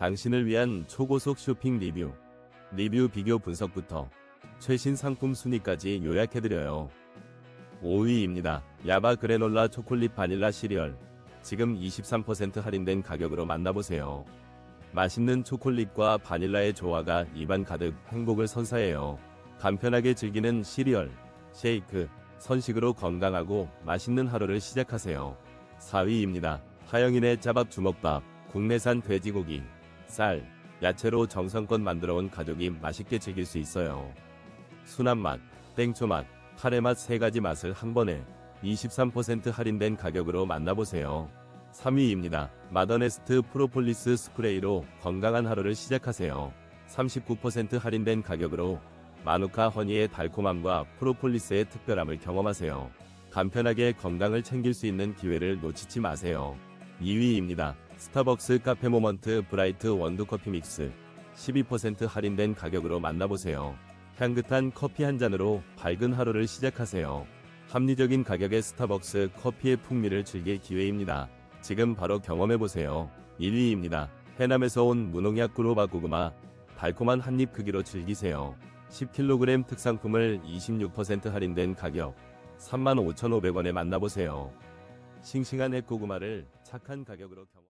당신을 위한 초고속 쇼핑 리뷰. 리뷰 비교 분석부터 최신 상품 순위까지 요약해드려요. 5위입니다. 야바 그래놀라 초콜릿 바닐라 시리얼. 지금 23% 할인된 가격으로 만나보세요. 맛있는 초콜릿과 바닐라의 조화가 입안 가득 행복을 선사해요. 간편하게 즐기는 시리얼, 쉐이크, 선식으로 건강하고 맛있는 하루를 시작하세요. 4위입니다. 하영인의 짜밥 주먹밥, 국내산 돼지고기, 쌀, 야채로 정성껏 만들어온 가족이 맛있게 즐길 수 있어요. 순한 맛, 땡초 맛, 카레 맛 세 가지 맛을 한 번에 23% 할인된 가격으로 만나보세요. 3위입니다. 마더네스트 프로폴리스 스프레이로 건강한 하루를 시작하세요. 39% 할인된 가격으로 마누카 허니의 달콤함과 프로폴리스의 특별함을 경험하세요. 간편하게 건강을 챙길 수 있는 기회를 놓치지 마세요. 2위입니다. 스타벅스 카페 모먼트 브라이트 원두 커피 믹스 12% 할인된 가격으로 만나보세요. 향긋한 커피 한 잔으로 밝은 하루를 시작하세요. 합리적인 가격의 스타벅스 커피의 풍미를 즐길 기회입니다. 지금 바로 경험해보세요. 1위입니다. 해남에서 온 무농약 구로바 고구마 달콤한 한 입 크기로 즐기세요. 10kg 특상품을 26% 할인된 가격 35,500원에 만나보세요. 싱싱한 핵고구마를 착한 가격으로 경험